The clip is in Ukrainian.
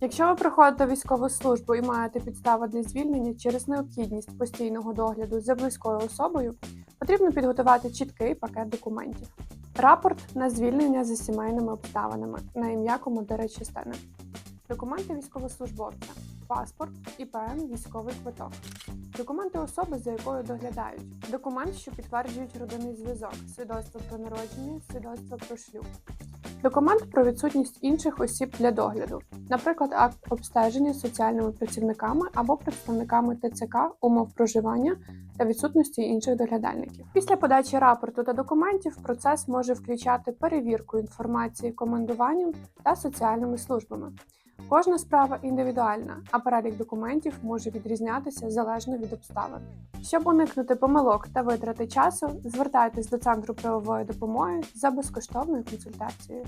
Якщо ви проходите військову службу і маєте підстави для звільнення через необхідність постійного догляду за близькою особою, потрібно підготувати чіткий пакет документів. Рапорт на звільнення за сімейними обставинами на ім'я командира частини. Документи військовослужбовця, паспорт, ІПН, військовий квиток. Документи особи, за якою доглядають. Документ, що підтверджують родинний зв'язок, свідоцтво про народження, свідоцтво про шлюб. Документ про відсутність інших осіб для догляду, наприклад, акт обстеження соціальними працівниками або представниками ТЦК, умов проживання та відсутності інших доглядальників. Після подачі рапорту та документів процес може включати перевірку інформації командуванням та соціальними службами. Кожна справа індивідуальна, а перелік документів може відрізнятися залежно від обставин. Щоб уникнути помилок та витрати часу, звертайтесь до центру правової допомоги за безкоштовною консультацією.